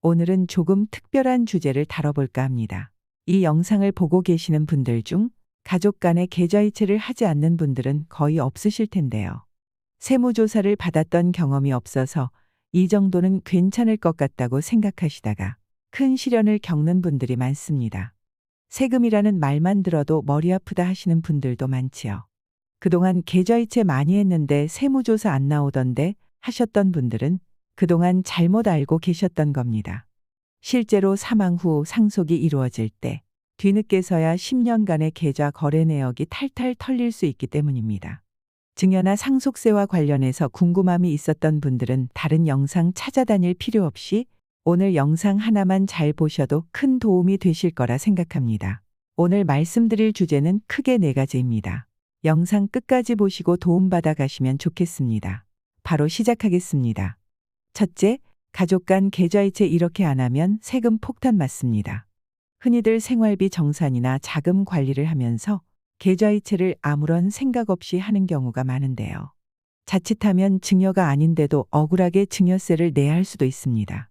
오늘은 조금 특별한 주제를 다뤄볼까 합니다. 이 영상을 보고 계시는 분들 중 가족 간의 계좌이체를 하지 않는 분들은 거의 없으실 텐데요. 세무조사를 받았던 경험이 없어서 이 정도는 괜찮을 것 같다고 생각하시다가 큰 시련을 겪는 분들이 많습니다. 세금이라는 말만 들어도 머리 아프다 하시는 분들도 많지요. 그동안 계좌이체 많이 했는데 세무조사 안 나오던데 하셨던 분들은 그동안 잘못 알고 계셨던 겁니다. 실제로 사망 후 상속이 이루어질 때 뒤늦게서야 10년간의 계좌 거래 내역이 탈탈 털릴 수 있기 때문입니다. 증여나 상속세와 관련해서 궁금함이 있었던 분들은 다른 영상 찾아다닐 필요 없이 오늘 영상 하나만 잘 보셔도 큰 도움이 되실 거라 생각합니다. 오늘 말씀드릴 주제는 크게 네 가지입니다. 영상 끝까지 보시고 도움받아 가시면 좋겠습니다. 바로 시작하겠습니다. 첫째, 가족 간 계좌이체 이렇게 안 하면 세금 폭탄 맞습니다. 흔히들 생활비 정산이나 자금 관리를 하면서 계좌이체를 아무런 생각 없이 하는 경우가 많은데요. 자칫하면 증여가 아닌데도 억울하게 증여세를 내야 할 수도 있습니다.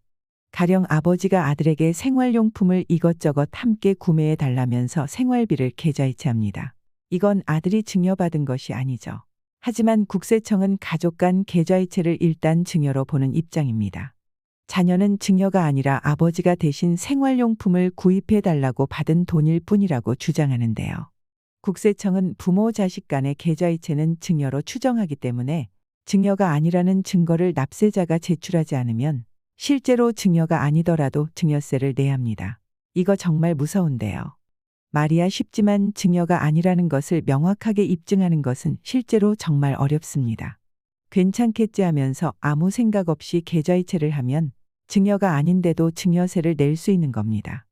가령 아버지가 아들에게 생활용품을 이것저것 함께 구매해 달라면서 생활비를 계좌이체합니다. 이건 아들이 증여받은 것이 아니죠. 하지만 국세청은 가족 간 계좌이체를 일단 증여로 보는 입장입니다. 자녀는 증여가 아니라 아버지가 대신 생활용품을 구입해 달라고 받은 돈일 뿐이라고 주장하는데요. 국세청은 부모 자식 간의 계좌이체는 증여로 추정하기 때문에 증여가 아니라는 증거를 납세자가 제출하지 않으면 실제로 증여가 아니더라도 증여세를 내야 합니다. 이거 정말 무서운데요. 말이야 쉽지만 증여가 아니라는 것을 명확하게 입증하는 것은 실제로 정말 어렵습니다. 괜찮겠지 하면서 아무 생각 없이 계좌이체를 하면 증여가 아닌데도 증여세를 낼 수 있는 겁니다.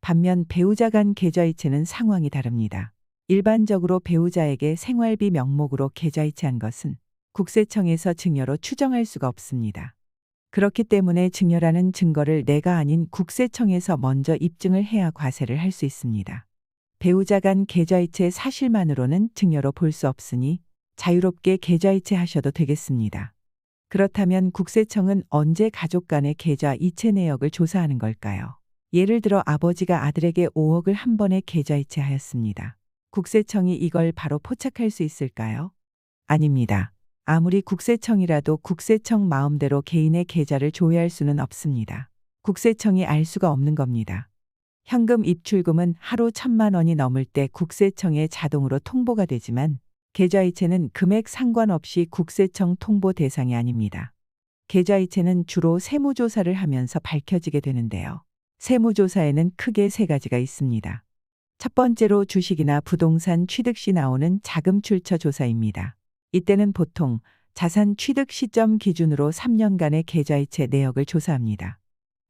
반면 배우자 간 계좌이체는 상황이 다릅니다. 일반적으로 배우자에게 생활비 명목으로 계좌이체한 것은 국세청에서 증여로 추정할 수가 없습니다. 그렇기 때문에 증여라는 증거를 내가 아닌 국세청에서 먼저 입증을 해야 과세를 할 수 있습니다. 배우자 간 계좌이체 사실만으로는 증여로 볼 수 없으니 자유롭게 계좌이체 하셔도 되겠습니다. 그렇다면 국세청은 언제 가족 간의 계좌 이체 내역을 조사하는 걸까요? 예를 들어 아버지가 아들에게 5억을 한 번에 계좌이체 하였습니다. 국세청이 이걸 바로 포착할 수 있을까요? 아닙니다. 아무리 국세청이라도 국세청 마음대로 개인의 계좌를 조회할 수는 없습니다. 국세청이 알 수가 없는 겁니다. 현금 입출금은 하루 천만 원이 넘을 때 국세청에 자동으로 통보가 되지만 계좌이체는 금액 상관없이 국세청 통보 대상이 아닙니다. 계좌이체는 주로 세무조사를 하면서 밝혀지게 되는데요. 세무조사에는 크게 세 가지가 있습니다. 첫 번째로 주식이나 부동산 취득 시 나오는 자금 출처 조사입니다. 이때는 보통 자산 취득 시점 기준으로 3년간의 계좌이체 내역을 조사합니다.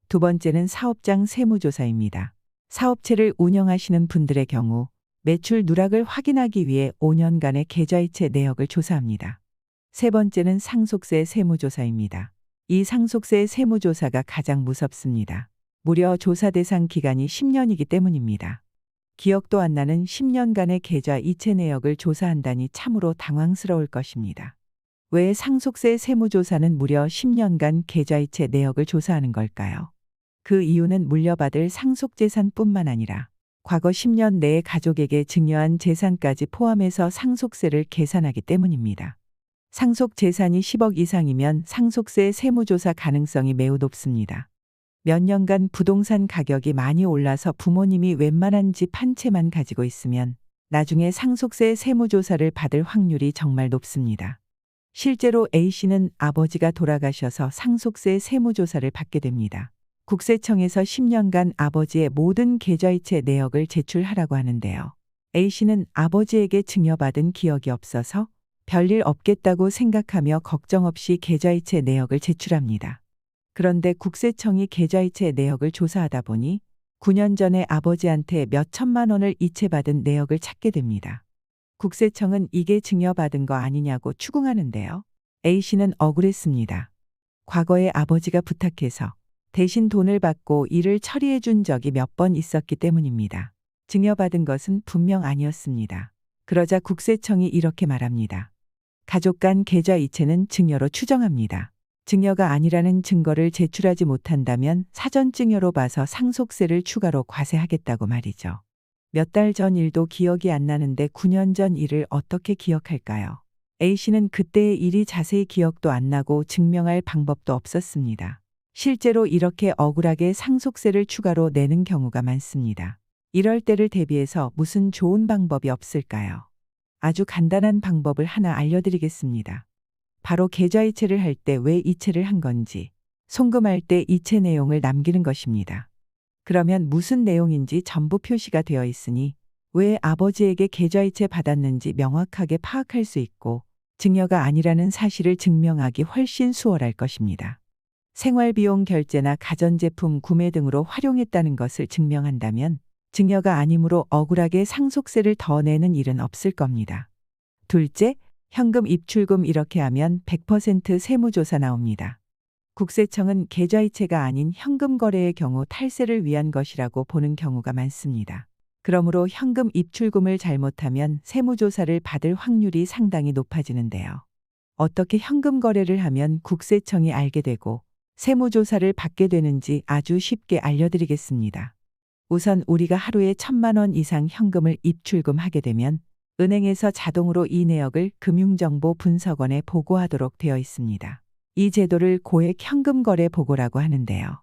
두 번째는 사업장 세무조사입니다. 사업체를 운영하시는 분들의 경우 매출 누락을 확인하기 위해 5년간의 계좌이체 내역을 조사합니다. 세 번째는 상속세 세무조사입니다. 이 상속세 세무조사가 가장 무섭습니다. 무려 조사 대상 기간이 10년이기 때문입니다. 기억도 안 나는 10년간의 계좌 이체 내역을 조사한다니 참으로 당황스러울 것입니다. 왜 상속세 세무조사는 무려 10년간 계좌이체 내역을 조사하는 걸까요? 그 이유는 물려받을 상속재산뿐만 아니라 과거 10년 내에 가족에게 증여한 재산까지 포함해서 상속세를 계산하기 때문입니다. 상속 재산이 10억 이상이면 상속세 세무조사 가능성이 매우 높습니다. 몇 년간 부동산 가격이 많이 올라서 부모님이 웬만한 집 한 채만 가지고 있으면 나중에 상속세 세무조사를 받을 확률이 정말 높습니다. 실제로 A씨는 아버지가 돌아가셔서 상속세 세무조사를 받게 됩니다. 국세청에서 10년간 아버지의 모든 계좌이체 내역을 제출하라고 하는데요. A씨는 아버지에게 증여받은 기억이 없어서 별일 없겠다고 생각하며 걱정 없이 계좌이체 내역을 제출합니다. 그런데 국세청이 계좌이체 내역을 조사하다 보니 9년 전에 아버지한테 몇 천만 원을 이체받은 내역을 찾게 됩니다. 국세청은 이게 증여받은 거 아니냐고 추궁하는데요. A씨는 억울했습니다. 과거에 아버지가 부탁해서 대신 돈을 받고 일을 처리해 준 적이 몇 번 있었기 때문입니다. 증여받은 것은 분명 아니었습니다. 그러자 국세청이 이렇게 말합니다. 가족 간 계좌 이체는 증여로 추정합니다. 증여가 아니라는 증거를 제출하지 못한다면 사전 증여로 봐서 상속세를 추가로 과세하겠다고 말이죠. 몇 달 전 일도 기억이 안 나는데 9년 전 일을 어떻게 기억할까요? A씨는 그때의 일이 자세히 기억도 안 나고 증명할 방법도 없었습니다. 실제로 이렇게 억울하게 상속세를 추가로 내는 경우가 많습니다. 이럴 때를 대비해서 무슨 좋은 방법이 없을까요? 아주 간단한 방법을 하나 알려드리겠습니다. 바로 계좌이체를 할 때 왜 이체를 한 건지, 송금할 때 이체 내용을 남기는 것입니다. 그러면 무슨 내용인지 전부 표시가 되어 있으니 왜 아버지에게 계좌이체 받았는지 명확하게 파악할 수 있고 증여가 아니라는 사실을 증명하기 훨씬 수월할 것입니다. 생활비용 결제나 가전제품 구매 등으로 활용했다는 것을 증명한다면 증여가 아니므로 억울하게 상속세를 더 내는 일은 없을 겁니다. 둘째, 현금 입출금 이렇게 하면 100% 세무조사 나옵니다. 국세청은 계좌이체가 아닌 현금 거래의 경우 탈세를 위한 것이라고 보는 경우가 많습니다. 그러므로 현금 입출금을 잘못하면 세무조사를 받을 확률이 상당히 높아지는데요. 어떻게 현금 거래를 하면 국세청이 알게 되고 세무조사를 받게 되는지 아주 쉽게 알려드리겠습니다. 우선 우리가 하루에 천만 원 이상 현금을 입출금하게 되면 은행에서 자동으로 이 내역을 금융정보 분석원에 보고하도록 되어 있습니다. 이 제도를 고액 현금 거래 보고라고 하는데요.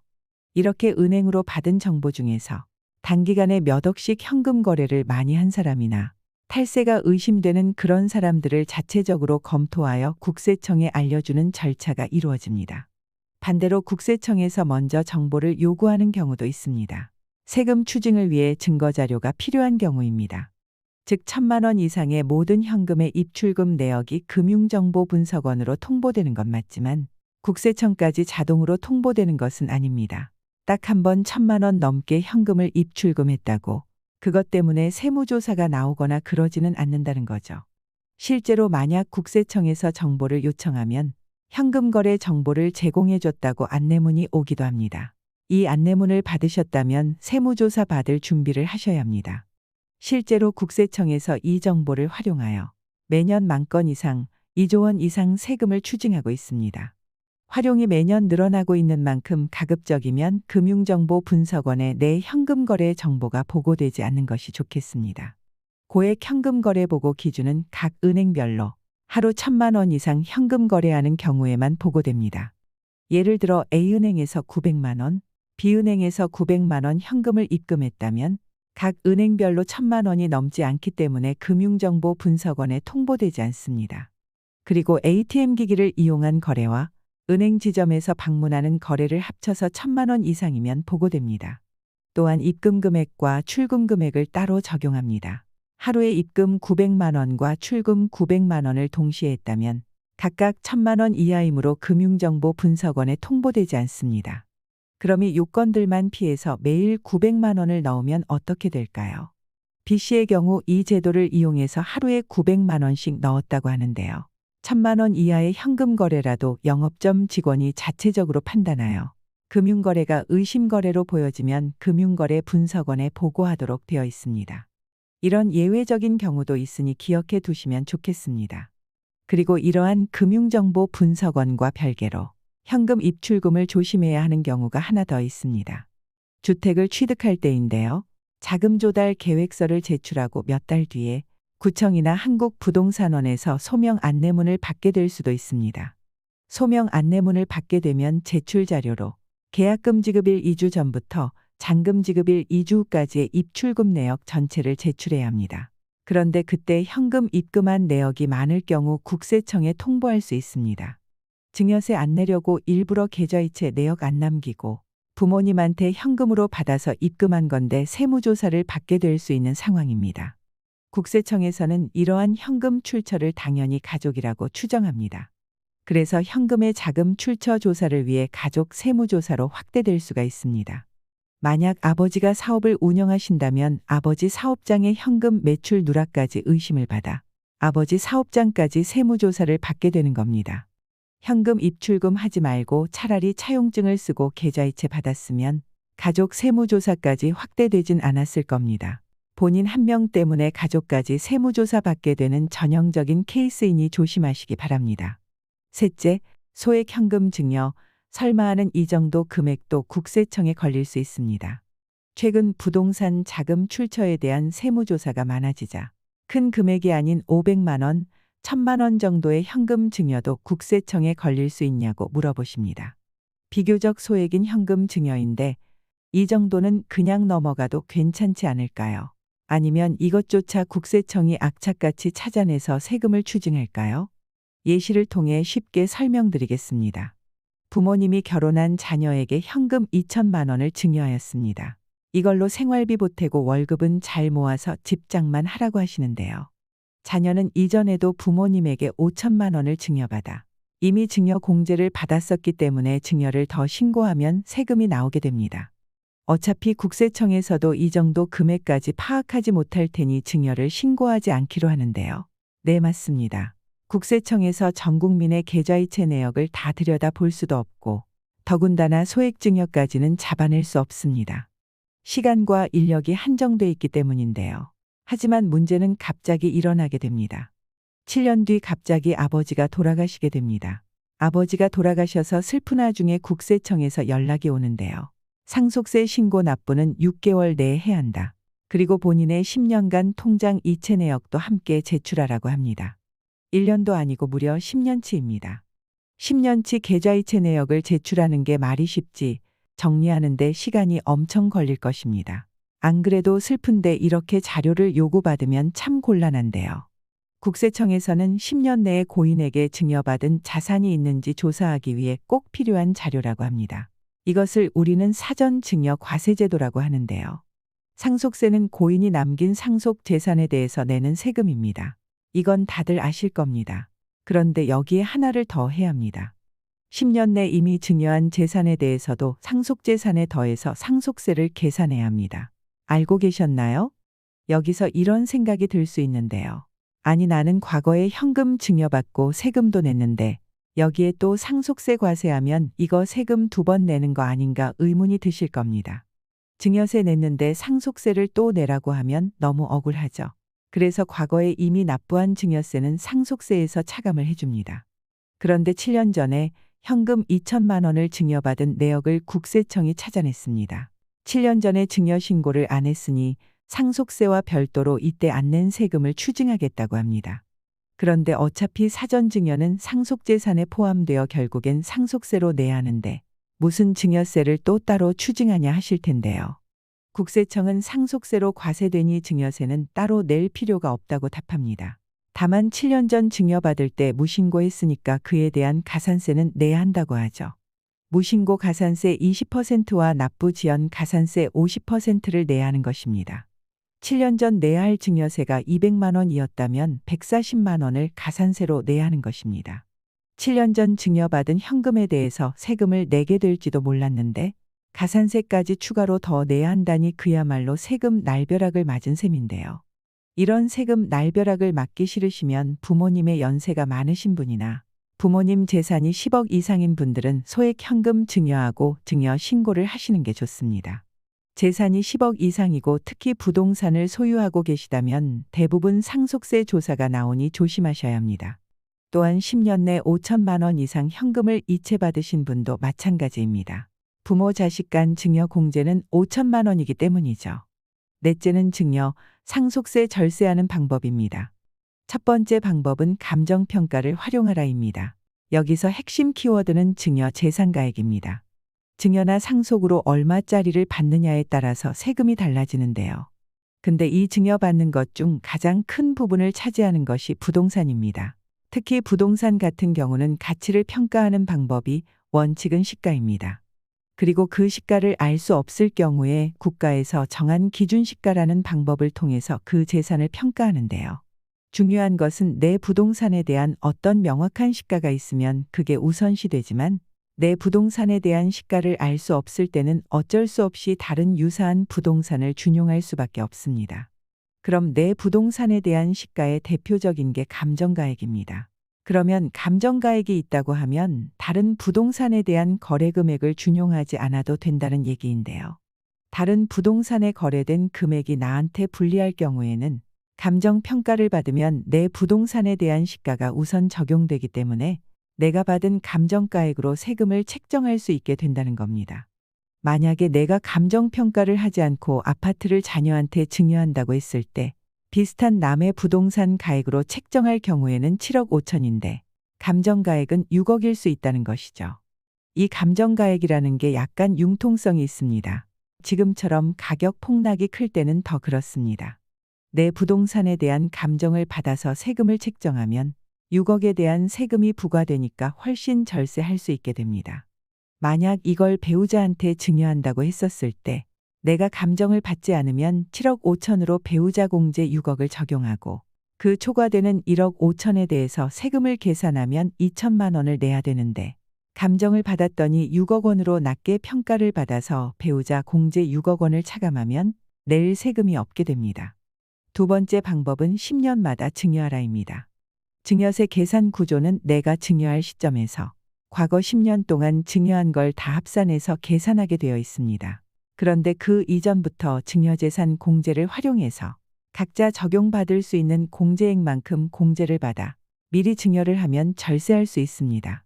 이렇게 은행으로 받은 정보 중에서 단기간에 몇 억씩 현금 거래를 많이 한 사람이나 탈세가 의심되는 그런 사람들을 자체적으로 검토하여 국세청에 알려주는 절차가 이루어집니다. 반대로 국세청에서 먼저 정보를 요구하는 경우도 있습니다. 세금 추징을 위해 증거 자료가 필요한 경우입니다. 즉 천만 원 이상의 모든 현금의 입출금 내역이 금융정보분석원으로 통보되는 건 맞지만 국세청까지 자동으로 통보되는 것은 아닙니다. 딱 한 번 천만 원 넘게 현금을 입출금했다고 그것 때문에 세무조사가 나오거나 그러지는 않는다는 거죠. 실제로 만약 국세청에서 정보를 요청하면 현금 거래 정보를 제공해 줬다고 안내문이 오기도 합니다. 이 안내문을 받으셨다면 세무조사 받을 준비를 하셔야 합니다. 실제로 국세청에서 이 정보를 활용하여 매년 만 건 이상 2조 원 이상 세금을 추징하고 있습니다. 활용이 매년 늘어나고 있는 만큼 가급적이면 금융정보 분석원에 내 현금 거래 정보가 보고되지 않는 것이 좋겠습니다. 고액 현금 거래 보고 기준은 각 은행별로 하루 천만 원 이상 현금 거래하는 경우에만 보고됩니다. 예를 들어 A은행에서 900만 원, B은행에서 900만 원 현금을 입금했다면 각 은행별로 천만 원이 넘지 않기 때문에 금융정보 분석원에 통보되지 않습니다. 그리고 ATM 기기를 이용한 거래와 은행 지점에서 방문하는 거래를 합쳐서 천만 원 이상이면 보고됩니다. 또한 입금 금액과 출금 금액을 따로 적용합니다. 하루에 입금 900만 원과 출금 900만 원을 동시에 했다면 각각 1000만 원 이하이므로 금융정보 분석원에 통보되지 않습니다. 그럼 이 요건들만 피해서 매일 900만 원을 넣으면 어떻게 될까요? B씨의 경우 이 제도를 이용해서 하루에 900만 원씩 넣었다고 하는데요. 1000만 원 이하의 현금 거래라도 영업점 직원이 자체적으로 판단하여 금융거래가 의심거래로 보여지면 금융거래 분석원에 보고하도록 되어 있습니다. 이런 예외적인 경우도 있으니 기억해 두시면 좋겠습니다. 그리고 이러한 금융정보 분석원과 별개로 현금 입출금을 조심해야 하는 경우가 하나 더 있습니다. 주택을 취득할 때인데요. 자금 조달 계획서를 제출하고 몇 달 뒤에 구청이나 한국부동산원에서 소명 안내문을 받게 될 수도 있습니다. 소명 안내문을 받게 되면 제출 자료로 계약금 지급일 2주 전부터 잔금 지급일 2주 후까지의 입출금 내역 전체를 제출해야 합니다. 그런데 그때 현금 입금한 내역이 많을 경우 국세청에 통보할 수 있습니다. 증여세 안 내려고 일부러 계좌이체 내역 안 남기고 부모님한테 현금으로 받아서 입금한 건데 세무조사를 받게 될 수 있는 상황입니다. 국세청에서는 이러한 현금 출처를 당연히 가족이라고 추정합니다. 그래서 현금의 자금 출처 조사를 위해 가족 세무조사로 확대될 수가 있습니다. 만약 아버지가 사업을 운영하신다면 아버지 사업장의 현금 매출 누락까지 의심을 받아 아버지 사업장까지 세무조사를 받게 되는 겁니다. 현금 입출금 하지 말고 차라리 차용증을 쓰고 계좌이체 받았으면 가족 세무조사까지 확대되진 않았을 겁니다. 본인 한 명 때문에 가족까지 세무조사 받게 되는 전형적인 케이스이니 조심하시기 바랍니다. 셋째, 소액 현금 증여, 설마 하는 이 정도 금액도 국세청에 걸릴 수 있습니다. 최근 부동산 자금 출처에 대한 세무조사가 많아지자 큰 금액이 아닌 500만 원, 1000만 원 정도의 현금 증여도 국세청에 걸릴 수 있냐고 물어보십니다. 비교적 소액인 현금 증여인데 이 정도는 그냥 넘어가도 괜찮지 않을까요? 아니면 이것조차 국세청이 악착같이 찾아내서 세금을 추징할까요? 예시를 통해 쉽게 설명드리겠습니다. 부모님이 결혼한 자녀에게 현금 2천만 원을 증여하였습니다. 이걸로 생활비 보태고 월급은 잘 모아서 집장만 하라고 하시는데요. 자녀는 이전에도 부모님에게 5천만 원을 증여받아 이미 증여 공제를 받았었기 때문에 증여를 더 신고하면 세금이 나오게 됩니다. 어차피 국세청에서도 이 정도 금액까지 파악하지 못할 테니 증여를 신고하지 않기로 하는데요. 네, 맞습니다. 국세청에서 전 국민의 계좌이체 내역을 다 들여다 볼 수도 없고 더군다나 소액 증여까지는 잡아낼 수 없습니다. 시간과 인력이 한정돼 있기 때문인데요. 하지만 문제는 갑자기 일어나게 됩니다. 7년 뒤 갑자기 아버지가 돌아가시게 됩니다. 아버지가 돌아가셔서 슬픈 와중에 국세청에서 연락이 오는데요. 상속세 신고 납부는 6개월 내에 해야 한다. 그리고 본인의 10년간 통장 이체 내역도 함께 제출하라고 합니다. 1년도 아니고 무려 10년치입니다. 10년치 계좌이체 내역을 제출하는 게 말이 쉽지 정리하는데 시간이 엄청 걸릴 것입니다. 안 그래도 슬픈데 이렇게 자료를 요구받으면 참 곤란한데요. 국세청에서는 10년 내에 고인에게 증여받은 자산이 있는지 조사하기 위해 꼭 필요한 자료라고 합니다. 이것을 우리는 사전 증여 과세제도라고 하는데요. 상속세는 고인이 남긴 상속 재산에 대해서 내는 세금입니다. 이건 다들 아실 겁니다. 그런데 여기에 하나를 더 해야 합니다. 10년 내 이미 증여한 재산에 대해서도 상속재산에 더해서 상속세를 계산해야 합니다. 알고 계셨나요? 여기서 이런 생각이 들 수 있는데요. 아니 나는 과거에 현금 증여받고 세금도 냈는데 여기에 또 상속세 과세하면 이거 세금 두 번 내는 거 아닌가 의문이 드실 겁니다. 증여세 냈는데 상속세를 또 내라고 하면 너무 억울하죠. 그래서 과거에 이미 납부한 증여세는 상속세에서 차감을 해줍니다. 그런데 7년 전에 현금 2천만 원을 증여받은 내역을 국세청이 찾아냈습니다. 7년 전에 증여 신고를 안 했으니 상속세와 별도로 이때 안 낸 세금을 추징하겠다고 합니다. 그런데 어차피 사전 증여는 상속재산에 포함되어 결국엔 상속세로 내야 하는데 무슨 증여세를 또 따로 추징하냐 하실 텐데요. 국세청은 상속세로 과세되니 증여세는 따로 낼 필요가 없다고 답합니다. 다만 7년 전 증여받을 때 무신고했으니까 그에 대한 가산세는 내야 한다고 하죠. 무신고 가산세 20%와 납부 지연 가산세 50%를 내야 하는 것입니다. 7년 전 내야 할 증여세가 200만 원이었다면 140만 원을 가산세로 내야 하는 것입니다. 7년 전 증여받은 현금에 대해서 세금을 내게 될지도 몰랐는데 가산세까지 추가로 더 내야 한다니 그야말로 세금 날벼락을 맞은 셈인데요. 이런 세금 날벼락을 맞기 싫으시면 부모님의 연세가 많으신 분이나 부모님 재산이 10억 이상인 분들은 소액 현금 증여하고 증여 신고를 하시는 게 좋습니다. 재산이 10억 이상이고 특히 부동산을 소유하고 계시다면 대부분 상속세 조사가 나오니 조심하셔야 합니다. 또한 10년 내 5천만 원 이상 현금을 이체받으신 분도 마찬가지입니다. 부모 자식 간 증여 공제는 5천만 원이기 때문이죠. 넷째는 증여, 상속세 절세하는 방법입니다. 첫 번째 방법은 감정평가를 활용하라입니다. 여기서 핵심 키워드는 증여 재산가액입니다. 증여나 상속으로 얼마짜리를 받느냐에 따라서 세금이 달라지는데요. 근데 이 증여받는 것 중 가장 큰 부분을 차지하는 것이 부동산입니다. 특히 부동산 같은 경우는 가치를 평가하는 방법이 원칙은 시가입니다. 그리고 그 시가를 알 수 없을 경우에 국가에서 정한 기준 시가라는 방법을 통해서 그 재산을 평가하는데요. 중요한 것은 내 부동산에 대한 어떤 명확한 시가가 있으면 그게 우선시 되지만 내 부동산에 대한 시가를 알 수 없을 때는 어쩔 수 없이 다른 유사한 부동산을 준용할 수밖에 없습니다. 그럼 내 부동산에 대한 시가의 대표적인 게 감정가액입니다. 그러면 감정가액이 있다고 하면 다른 부동산에 대한 거래 금액을 준용하지 않아도 된다는 얘기인데요. 다른 부동산에 거래된 금액이 나한테 불리할 경우에는 감정 평가를 받으면 내 부동산에 대한 시가가 우선 적용되기 때문에 내가 받은 감정가액으로 세금을 책정할 수 있게 된다는 겁니다. 만약에 내가 감정 평가를 하지 않고 아파트를 자녀한테 증여한다고 했을 때 비슷한 남의 부동산 가액으로 책정할 경우에는 7억 5천인데 감정가액은 6억일 수 있다는 것이죠. 이 감정가액이라는 게 약간 융통성이 있습니다. 지금처럼 가격 폭락이 클 때는 더 그렇습니다. 내 부동산에 대한 감정을 받아서 세금을 책정하면 6억에 대한 세금이 부과되니까 훨씬 절세할 수 있게 됩니다. 만약 이걸 배우자한테 증여한다고 했었을 때 내가 감정을 받지 않으면 7억 5천으로 배우자 공제 6억을 적용하고 그 초과되는 1억 5천에 대해서 세금을 계산하면 2천만 원을 내야 되는데 감정을 받았더니 6억 원으로 낮게 평가를 받아서 배우자 공제 6억 원을 차감하면 낼 세금이 없게 됩니다. 두 번째 방법은 10년마다 증여하라입니다. 증여세 계산 구조는 내가 증여할 시점에서 과거 10년 동안 증여한 걸 다 합산해서 계산하게 되어 있습니다. 그런데 그 이전부터 증여재산 공제를 활용해서 각자 적용받을 수 있는 공제액만큼 공제를 받아 미리 증여를 하면 절세할 수 있습니다.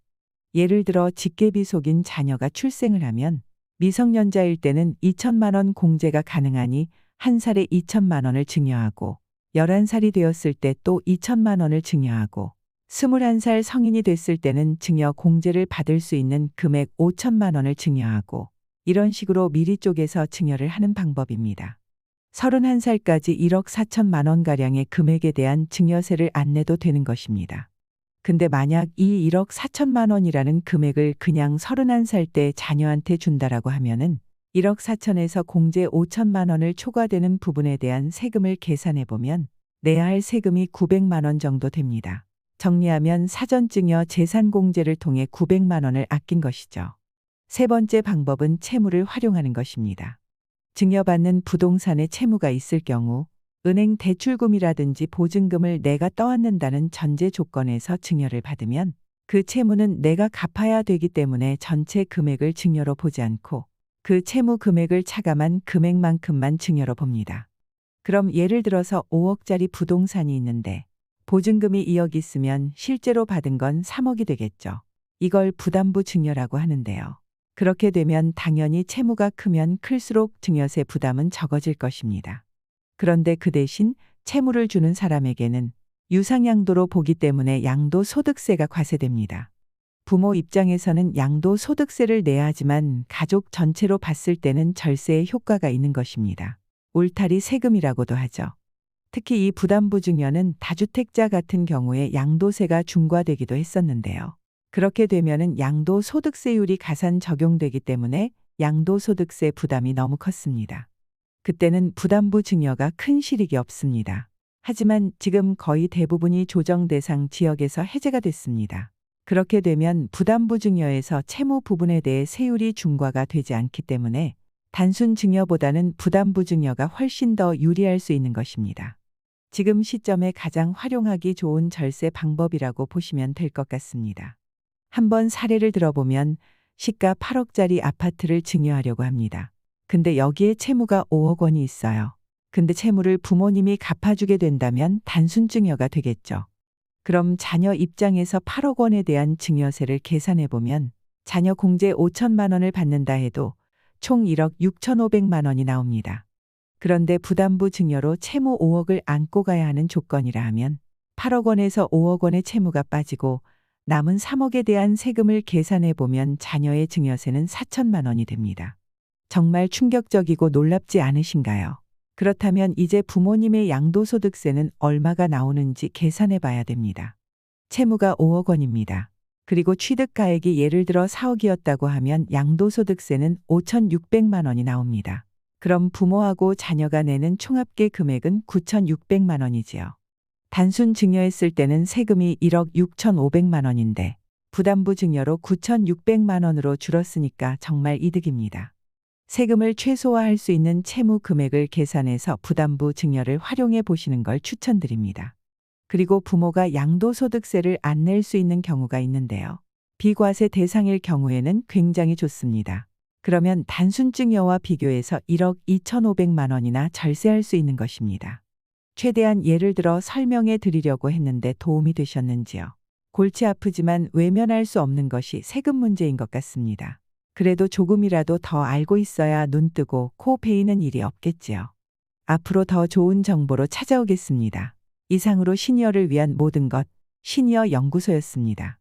예를 들어 직계비 속인 자녀가 출생을 하면 미성년자일 때는 2천만 원 공제가 가능하니 한 살에 2천만 원을 증여하고 11살이 되었을 때 또 2천만 원을 증여하고 21살 성인이 됐을 때는 증여 공제를 받을 수 있는 금액 5천만 원을 증여하고 이런 식으로 미리 쪼개서 증여를 하는 방법입니다. 31살까지 1억 4천만 원가량의 금액에 대한 증여세를 안 내도 되는 것입니다. 근데 만약 이 1억 4천만 원이라는 금액을 그냥 31살 때 자녀한테 준다라고 하면은 1억 4천에서 공제 5천만 원을 초과되는 부분에 대한 세금을 계산해 보면 내야 할 세금이 900만 원 정도 됩니다. 정리하면 사전 증여 재산 공제를 통해 900만 원을 아낀 것이죠. 세 번째 방법은 채무를 활용하는 것입니다. 증여받는 부동산에 채무가 있을 경우 은행 대출금이라든지 보증금을 내가 떠안는다는 전제 조건에서 증여를 받으면 그 채무는 내가 갚아야 되기 때문에 전체 금액을 증여로 보지 않고 그 채무 금액을 차감한 금액만큼만 증여로 봅니다. 그럼 예를 들어서 5억짜리 부동산이 있는데 보증금이 2억 있으면 실제로 받은 건 3억이 되겠죠. 이걸 부담부 증여라고 하는데요. 그렇게 되면 당연히 채무가 크면 클수록 증여세 부담은 적어질 것입니다. 그런데 그 대신 채무를 주는 사람에게는 유상양도로 보기 때문에 양도소득세가 과세됩니다. 부모 입장에서는 양도소득세를 내야 하지만 가족 전체로 봤을 때는 절세의 효과가 있는 것입니다. 울타리 세금이라고도 하죠. 특히 이 부담부 증여는 다주택자 같은 경우에 양도세가 중과되기도 했었는데요. 그렇게 되면은 양도소득세율이 가산 적용되기 때문에 양도소득세 부담이 너무 컸습니다. 그때는 부담부 증여가 큰 실익이 없습니다. 하지만 지금 거의 대부분이 조정 대상 지역에서 해제가 됐습니다. 그렇게 되면 부담부 증여에서 채무 부분에 대해 세율이 중과가 되지 않기 때문에 단순 증여보다는 부담부 증여가 훨씬 더 유리할 수 있는 것입니다. 지금 시점에 가장 활용하기 좋은 절세 방법이라고 보시면 될 것 같습니다. 한번 사례를 들어보면 시가 8억짜리 아파트를 증여하려고 합니다. 근데 여기에 채무가 5억 원이 있어요. 근데 채무를 부모님이 갚아주게 된다면 단순 증여가 되겠죠. 그럼 자녀 입장에서 8억 원에 대한 증여세를 계산해 보면 자녀 공제 5천만 원을 받는다 해도 총 1억 6천5백만 원이 나옵니다. 그런데 부담부 증여로 채무 5억을 안고 가야 하는 조건이라 하면 8억 원에서 5억 원의 채무가 빠지고 남은 3억에 대한 세금을 계산해 보면 자녀의 증여세는 4천만 원이 됩니다. 정말 충격적이고 놀랍지 않으신가요? 그렇다면 이제 부모님의 양도소득세는 얼마가 나오는지 계산해 봐야 됩니다. 채무가 5억 원입니다. 그리고 취득가액이 예를 들어 4억이었다고 하면 양도소득세는 5,600만 원이 나옵니다. 그럼 부모하고 자녀가 내는 총합계 금액은 9,600만 원이지요. 단순 증여했을 때는 세금이 1억 6,500만 원인데 부담부 증여로 9,600만 원으로 줄었으니까 정말 이득입니다. 세금을 최소화할 수 있는 채무 금액을 계산해서 부담부 증여를 활용해 보시는 걸 추천드립니다. 그리고 부모가 양도소득세를 안 낼 수 있는 경우가 있는데요. 비과세 대상일 경우에는 굉장히 좋습니다. 그러면 단순 증여와 비교해서 1억 2,500만 원이나 절세할 수 있는 것입니다. 최대한 예를 들어 설명해 드리려고 했는데 도움이 되셨는지요? 골치 아프지만 외면할 수 없는 것이 세금 문제인 것 같습니다. 그래도 조금이라도 더 알고 있어야 눈 뜨고 코 베이는 일이 없겠지요. 앞으로 더 좋은 정보로 찾아오겠습니다. 이상으로 시니어를 위한 모든 것 시니어 연구소였습니다.